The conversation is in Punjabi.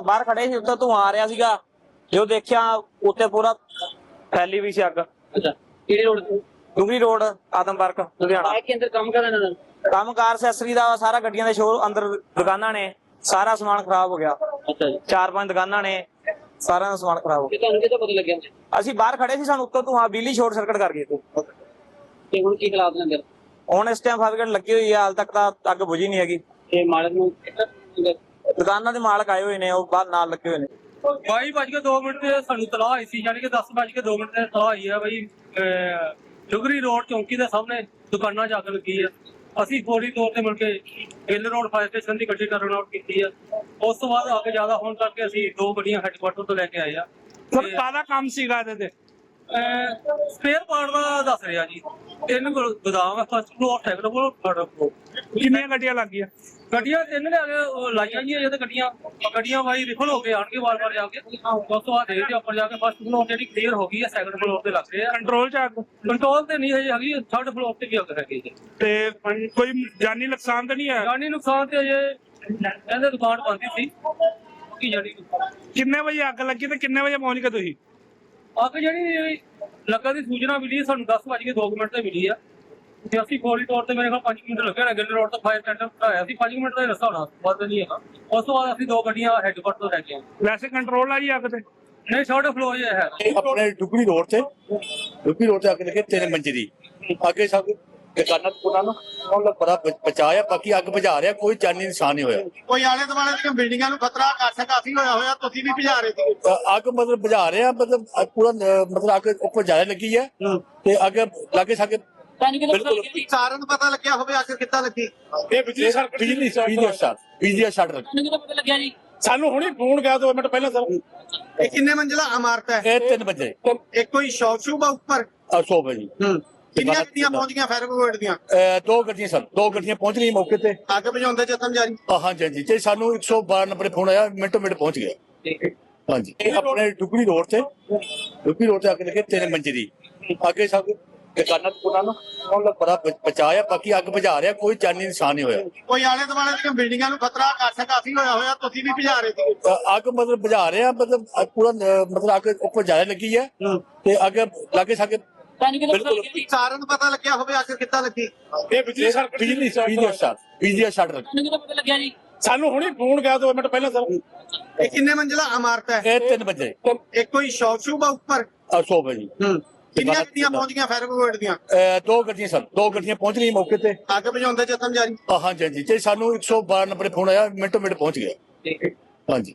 ਬਾਹਰ ਖੜੇ ਸੀ ਉੱਤੇ ਧੂਆਂ ਆ ਰਿਹਾ ਸੀਗਾ। ਜੋ ਦੇਖਿਆ ਉੱਤੇ ਪੂਰਾ ਫੈਲੀ ਵੀ ਸੀ ਅੱਗ। ਅੱਛਾ ਕਿਹੜੇ ਰੋਡ ਤੇ? ਡੁਗਰੀ ਰੋਡ ਆਦਮਪਰਕ ਲੁਧਿਆਣਾ। ਆਏ ਕੇ ਅੰਦਰ ਕੰਮ ਕਰ ਇਹਨਾਂ ਦਾ ਕੰਮਕਾਰ ਅਸੈਸਰੀ ਦਾ ਸਾਰਾ ਗੱਡੀਆਂ ਦੇ ਸ਼ੋਰ ਅੰਦਰ ਦੁਕਾਨਾਂ ਨੇ। ਸਾਰਾ ਸਮਾਨ ਖਰਾਬ ਹੋ ਗਿਆ। ਅੱਛਾ ਜੀ। ਚਾਰ ਪੰਜ ਦੁਕਾਨਾਂ ਨੇ। ਸਾਰਾ ਦਾ ਸਮਾਨ ਖਰਾਬ ਹੋ ਤੇ ਤੁਹਾਨੂੰ ਕਿਹਦਾ ਪਤਾ ਲੱਗਿਆ? ਗਿਆ ਅਸੀਂ ਬਾਹਰ ਖੜੇ ਸੀ ਸਾਨੂੰ ਉੱਤੋਂ ਧੂਆਂ ਬਿਜਲੀ ਸ਼ਾਰਟ ਸਰਕਟ ਕਰ ਗਈ ਤੇ ਹੁਣ ਕੀ ਹਾਲਾਤ ਨੇ ਅੰਦਰ? ਹੁਣ ਇਸ ਟਾਈਮ ਫਾਇਰ ਲੱਗੀ ਹੋਈ ਹੈ ਹਾਲ ਤੱਕ ਤਾਂ ਅੱਗ ਬੁਝੀ ਨਹੀਂ ਹੈਗੀ। ਤੇ ਮਾਲਕ ਨੂੰ ਕਿੱਥੇ ਦੁਕਾਨਾਂ ਦੇ ਮਾਲਕ ਆਏ ਹੋਏ ਨੇ ਉਹ ਬਾਹਰ ਨਾਲ ਲੱਗੇ ਹੋਏ ਨੇ। ਬਾਈ ਵੱਜ ਕੇ 2 ਮਿੰਟ ਤੇ ਸਾਨੂੰ ਤਲਾਹ ਆਈ ਸੀ ਯਾਨੀ ਕਿ 10 ਵੱਜ ਕੇ 2 ਮਿੰਟ ਤੇ ਤਲਾਹ ਆਈ ਹੈ ਬਈ ਡੁਗਰੀ ਰੋਡ ਚੌਂਕੀ ਦੇ ਸਾਹਮਣੇ ਦੁਕਾਨਾਂ ਜਾ ਕੇ ਲੱਗੀ ਆ ਅਸੀਂ ਫੌਰੀ ਤੌਰ ਤੇ ਮਿਲ ਕੇ ਗਿੱਲ ਰੋਡ ਫਾਇਰ ਸਟੇਸ਼ਨ ਦੀ ਗੱਡੀ ਟਰਨ ਆਊਟ ਕੀਤੀ ਆ ਉਸ ਤੋਂ ਬਾਅਦ ਅੱਗੇ ਜ਼ਿਆਦਾ ਹੋਣ ਕਰਕੇ ਅਸੀਂ ਦੋ ਗੱਡੀਆਂ ਹੈੱਡਕੁਆਟਰ ਤੋਂ ਲੈ ਕੇ ਆਏ ਆ। ਸਰ ਕਾਹਦਾ ਕੰਮ ਸੀਗਾ ਇਹਦੇ ਤੇ? ਸਪੇਅਰ ਪਾਰਟ ਦਾ ਦੱਸ ਰਿਹਾ ਜੀ। ਤਿੰਨ ਗੋਦਾਮ ਹੈ first floor second floor third floor ਕਿੰਨੀਆਂ ਗੱਡੀਆਂ ਲੱਗੀਆਂ? ਗੱਡੀਆਂ ਤਿੰਨ ਨੇ ਅਗੇ ਲਾਈਆਂ ਜੀ ਇਹ ਤੇ ਗੱਡੀਆਂ ਗੱਡੀਆਂ ਵਾਈ ਰਿਫਲ ਹੋ ਕੇ ਆਣਗੇ ਵਾਰ-ਵਾਰ ਜਾ ਕੇ। ਉਸ ਤੋਂ ਬਾਅਦ ਦੇਖਦੇ ਉੱਪਰ ਜਾ ਕੇ ਫਸਟ ਫਲੋਰ ਜਿਹੜੀ ਕਲੀਅਰ ਹੋ ਗਈ ਹੈ ਸੈਕੰਡ ਫਲੋਰ ਤੇ ਲੱਗ ਰਹੇ। ਆ ਕੰਟਰੋਲ ਚ ਅੱਗ ਕੰਟਰੋਲ ਤੇ ਨਹੀਂ ਹਜੇ ਹੈਗੀ ਥਰਡ ਫਲੋਰ ਤੇ ਵੀ ਅੱਗ ਹੈਗੀ ਜੀ। ਤੇ ਕੋਈ ਜਾਨੀ ਨੁਕਸਾਨ ਤਾਂ ਨਹੀਂ ਹੈ ਜਾਨੀ ਨੁਕਸਾਨ ਤੇ ਅਜੇ ਇਹਦੇ ਦੁਕਾਨ ਬੰਦੀ ਸੀ। ਕੀ ਜਾਨੀ ਕਿੰਨੇ ਵਜੇ ਅੱਗ ਲੱਗੀ ਤੇ ਕਿੰਨੇ ਵਜੇ ਪਹੁੰਚ ਗਏ ਤੁਸੀਂ? ਅੱਗ ਜਿਹੜੀ ਲੱਗਾ ਦੀ ਸੂਚਨਾ ਮਿਲੀ ਹੈ, ਸਾਨੂੰ 10 ਵਜੇ ਕੇ 2 ਮਿੰਟ ਤੇ ਮਿਲੀ ਆ। ਤੇ ਅਸੀਂ ਫੌਰੀ ਤੌਰ ਤੇ ਮੇਰੇ ਕੋਲ 5 ਮਿੰਟ ਲੱਗੇ ਨਾ ਗਿੱਲ ਰੋਡ ਤੋਂ ਫਾਇਰ ਟੈਂਡਰ ਆਇਆ ਸੀ 5 ਮਿੰਟ ਦਾ ਹੀ ਰਸਤਾ ਹੋਣਾ ਵੱਧ ਨਹੀਂ ਹੈਗਾ ਉਸ ਤੋਂ ਬਾਅਦ ਅਸੀਂ ਦੋ ਗੱਡੀਆਂ ਹੈੱਡਕੁਆਟਰ ਤੋਂ ਲੈ ਕੇ ਆਏ। ਵੈਸੇ ਕੰਟਰੋਲ ਆ ਜੀ ਅੱਗ ਤੇ? ਨਹੀਂ ਫਲੋਰ ਇਹ ਹੈ ਆਪਣੇ ਡੁਗਰੀ ਰੋਡ ਤੇ ਡੁਗਰੀ ਰੋਡ ਤੇ ਆ ਕੇ ਲਿਖੇ ਤਿੰਨ ਮੰਜਰੀ ਅੱਗੇ ਸਭ ਦੁਕਾਨਾਂ ਦੁਕਾਨਾਂ ਨੂੰ ਉਹਨਾਂ ਬੜਾ ਬ- ਬਚਾਇਆ ਬਾਕੀ ਅੱਗ ਬੁਝਾ ਰਿਹਾ ਕੋਈ ਜਾਨੀ ਨੁਕਸਾਨ ਨਹੀਂ ਹੋਇਆ। ਕੋਈ ਆਲੇ ਦੁਆਲੇ ਦੀਆਂ ਬਿਲਡਿੰਗਾਂ ਨੂੰ ਖਤਰਾ ਘੱਟ ਕਾਫੀ ਹੋਇਆ ਹੋਇਆ ਤੁਸੀਂ ਵੀ ਭਜਾ ਰਹੇ ਸੀ। ਅ- ਅੱਗ ਮਤਲਬ ਬੁਝਾ ਰਿਹਾ ਮਤਲਬ ਅ- ਪੂਰਾ ਮਤਲਬ ਅੱਗ ਉੱਪਰ ਜ਼ਿਆਦਾ ਲੱਗੀ ਹੈ। ਤੇ ਅੱਗ ਲਾਗੇ ਸਾਗੇ ਬਿਲਕੁਲ। ਸਾਰਨ ਪਤਾ ਲੱਗਿਆ ਹੋਵੇ ਆਖਿਰ ਕਿੱਦਾਂ ਲੱਗੀ। ਇਹ ਬਿਜਲੀ ਸੜਕ ਬਿਜਲੀ ਬਿਜਲੀ ਦਾ ਸ਼ਾਟ ਬਿਜਲੀ ਦਾ ਸ਼ਾਟ ਲੱਗਾ ਸਾਨੂੰ ਹੁਣੇ ਫੋਨ ਗਿਆ 2 ਮਿੰਟ ਪਹਿਲਾਂ ਸਰ ਇਹ ਕਿੰਨੇ ਮੰਜ਼ਿਲਾ ਇਮਾਰਤ ਹੈ? ਇਹ 3 ਵਜੇ ਇਹ ਕੋਈ ਸ਼ੌਪ ਸ਼ੂਪ ਆ ਉੱਪਰ ਅਸੋ ਵਜੇ ਕਿੰਨੀਆਂ ਗੱਡੀਆਂ ਪਹੁੰਚ ਗਈਆਂ ਫਾਇਰ ਬ੍ਰਿਗੇਡ ਦੀਆਂ? ਦੋ ਗੱਡੀਆਂ ਸਰ ਦੋ ਗੱਡੀਆਂ ਪਹੁੰਚ ਗਈਆਂ ਮੌਕੇ ਤੇ। ਅੱਗ ਬੁਝਾਉਂਦੇ ਯਤਨ ਜਾਰੀ? ਅ, ਹਾਂਜੀ ਹਾਂਜੀ। ਤੇ ਸਾਨੂੰ 112 ਨੰਬਰ ਫੋਨ ਆਇਆ ਮਿੰਟੋ ਮਿੰਟ ਪਹੁੰਚ ਗਿਆ। ਹਾਂਜੀ। ਇਹ ਆਪਣੇ ਡੁਗਰੀ ਰੋਡ ਤੇ ਡੁਗਰੀ ਰੋਡ ਤੇ ਆ ਕੇ ਲਿਖੇ ਤਿੰਨ ਮੰਜਰੀ ਅੱਗੇ ਸਭ ਦੁਕਾਨਾਂ ਦੁਕਾਨਾਂ ਨੂੰ ਉਹਨਾਂ ਬੜਾ ਬ- ਬਚਾਇਆ ਬਾਕੀ ਅੱਗ ਬੁਝਾ ਰਿਹਾ ਕੋਈ ਜਾਨੀ ਨੁਕਸਾਨ ਨਹੀਂ ਹੋਇਆ। ਕੋਈ ਆਲੇ ਦੁਆਲੇ ਦੀਆਂ ਬਿਲਡਿੰਗਾਂ ਨੂੰ ਖਤਰਾ ਘੱਟ ਕਾਫੀ ਹੋਇਆ ਹੋਇਆ ਤੁਸੀਂ ਵੀ ਭਜਾ ਰਹੇ ਸੀ। ਅ, ਅੱਗ ਮਤਲਬ ਬੁਝਾ ਰਿਹਾ ਮਤਲਬ ਪੂਰਾ ਮਤਲਬ ਅੱਗ ਉੱਪਰ ਜ਼ਿਆਦਾ ਲੱਗੀ ਹੈ। ਤੇ ਅੱਗ ਲਾਗੇ ਸਾਗੇ ਤੁਹਾਨੂੰ ਕਿਹਦਾ ਪਤਾ ਬਿਲਕੁਲ। ਸਾਰਨ ਪਤਾ ਲੱਗਿਆ ਹੋਵੇ ਆਖਿਰ ਕਿੱਦਾਂ ਲੱਗੀ? ਇਹ ਬਿਜਲੀ ਸੜਕ ਬਿਜਲੀ ਬਿਜਲੀ ਦਾ ਸ਼ਾਟ ਬਿਜਲੀ ਦਾ ਸ਼ਾਟ ਲੱਗਾ ਤੁਹਾਨੂੰ ਕਿਹਦਾ ਪਤਾ ਲੱਗਿਆ ਜੀ। ਸਾਨੂੰ ਹੁਣੇ ਫੋਨ ਗਿਆ 2 ਮਿੰਟ ਪਹਿਲਾਂ ਸਰ ਇਹ ਕਿੰਨੇ ਮੰਜ਼ਿਲਾ ਇਮਾਰਤ ਹੈ? ਇਹ 3 ਵਜੇ ਇਹ ਕੋਈ ਸ਼ੌਪ ਸ਼ੂਪ ਆ ਉੱਪਰ ਅਸੋ ਵਜੇ ਕਿੰਨੀਆਂ ਗੱਡੀਆਂ ਪਹੁੰਚ ਗਈਆਂ ਫਾਇਰ ਬ੍ਰਿਗੇਡ ਦੀਆਂ? ਅ, ਦੋ ਗੱਡੀਆਂ ਸਰ ਦੋ ਗੱਡੀਆਂ ਪਹੁੰਚ ਗਈਆਂ ਮੌਕੇ ਤੇ। ਅੱਗ ਬੁਝਾਉਂਦੇ ਯਤਨ ਜਾਰੀ? ਅ, ਹਾਂਜੀ ਹਾਂਜੀ। ਤੇ ਸਾਨੂੰ 112 ਨੰਬਰ ਫੋਨ ਆਇਆ ਮਿੰਟੋ ਮਿੰਟ ਪਹੁੰਚ ਗਿਆ। ਹਾਂਜੀ।